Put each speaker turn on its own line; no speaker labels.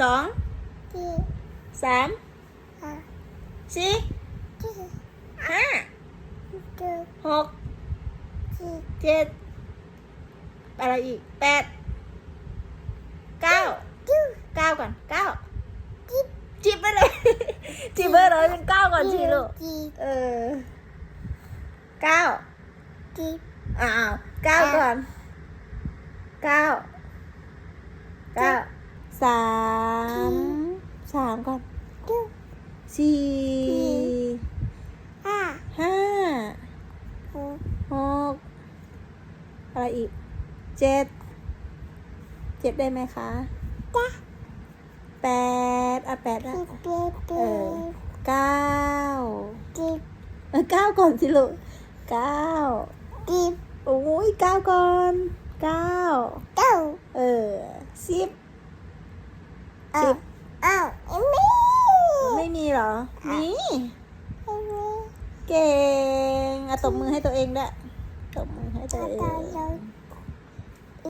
สอง
ที่
สาม
ห้า
สี่
ที่
ห้า
เจ็ด
หก
ที่
เจ็ดอะไรอีกแปดเก้า
จุ๊
เก้าก่อนเก้า
จิ๊บ
จิบไปเลย จิบไปเลยเป็นเก้าก่อนสิลูก
จิ๊บ
เออเก้า
จิ๊บ
อ้าวเก้าก่อนเก้าเก้าสาม สามก่อน
จุ๊บ
สี่
ห้า
ห้า
หก
หกอะไรอีกเจ็ดเจ็ดได้ไหมคะ
จ้ะ
แปดอะแปดอะ
สิบเอ็ด
เออเก้า
จิ๊บ
เออเก้าก่อนสิลูกเก้า
จิ๊บ
โอ้ยเก้าก่อนเก้า
เก้า
เออสิบ
เอ้า
สิบ
เอ้าเอ็มมี่
ไม่มี เหรอมี
เอ็มมี่
เก่งอะตบมือให้ตัวเองด้วยตบมือให้ตัว
ตา
เอ
ตางเรา